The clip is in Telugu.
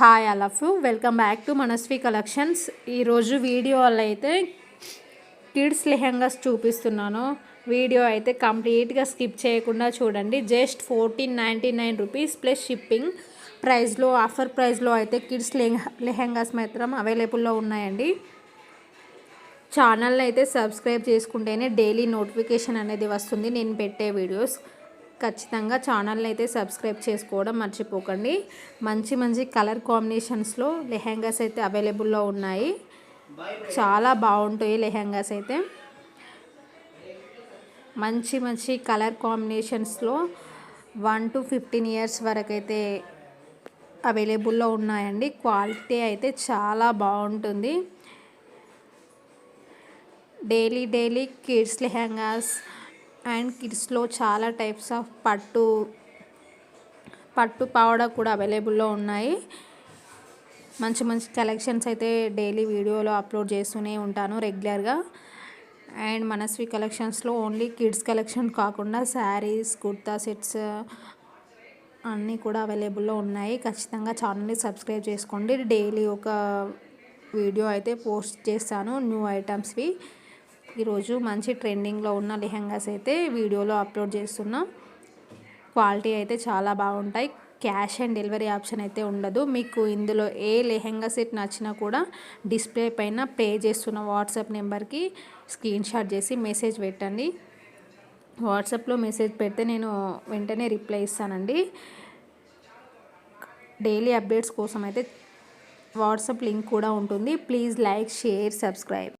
Hi అలఫ్ welcome back to Manasvi collections ఈరోజు వీడియోలో అయితే కిడ్స్ లెహెంగాస్ చూపిస్తున్నాను. వీడియో అయితే కంప్లీట్గా స్కిప్ చేయకుండా చూడండి. Just fourteen ninety nine rupees plus shipping ప్రైస్లో ఆఫర్ ప్రైస్లో అయితే కిడ్స్ లెహెంగాస్ మాత్రం అవైలబుల్లో ఉన్నాయండి. ఛానల్ని అయితే సబ్స్క్రైబ్ చేసుకుంటేనే డైలీ నోటిఫికేషన్ అనేది వస్తుంది. నేను పెట్టే వీడియోస్ ఖచ్చితంగా ఛానల్ని అయితే సబ్స్క్రైబ్ చేసుకోవడం మర్చిపోకండి. మంచి మంచి కలర్ కాంబినేషన్స్లో లెహెంగాస్ అయితే అవైలబుల్లో ఉన్నాయి. చాలా బాగుంటాయి లెహెంగాస్ అయితే. మంచి మంచి కలర్ కాంబినేషన్స్లో వన్ టు ఫిఫ్టీన్ ఇయర్స్ వరకు అయితే అవైలబుల్లో ఉన్నాయండి. క్వాలిటీ అయితే చాలా బాగుంటుంది. Daily daily kids lehengas and కిడ్స్లో చాలా టైప్స్ ఆఫ్ పట్టు పట్టు పావడ కూడా అవైలబుల్లో ఉన్నాయి. మంచి మంచి కలెక్షన్స్ అయితే డైలీ వీడియోలో అప్లోడ్ చేస్తూనే ఉంటాను రెగ్యులర్గా. అండ్ మనస్వి కలెక్షన్స్లో ఓన్లీ కిడ్స్ కలెక్షన్ కాకుండా శారీస్ కుర్తా సెట్స్ అన్నీ కూడా అవైలబుల్లో ఉన్నాయి. ఖచ్చితంగా ఛానల్ని సబ్స్క్రైబ్ చేసుకోండి. డైలీ ఒక వీడియో అయితే పోస్ట్ చేస్తాను. న్యూ ఐటమ్స్వి. ఈరోజు మంచి ట్రెండింగ్లో ఉన్న లెహెంగాస్ అయితే వీడియోలో అప్లోడ్ చేస్తున్నా. క్వాలిటీ అయితే చాలా బాగుంటాయి. క్యాష్ అండ్ డెలివరీ ఆప్షన్ అయితే ఉండదు. మీకు ఇందులో ఏ లెహెంగా సెట్ నచ్చినా కూడా డిస్ప్లే పైన పే చేస్తున్న వాట్సాప్ నెంబర్కి స్క్రీన్ షాట్ చేసి మెసేజ్ పెట్టండి. వాట్సాప్లో మెసేజ్ పెడితే నేను వెంటనే రిప్లై ఇస్తానండి. డైలీ అప్డేట్స్ కోసం అయితే వాట్సాప్ లింక్ కూడా ఉంటుంది. Please like share subscribe.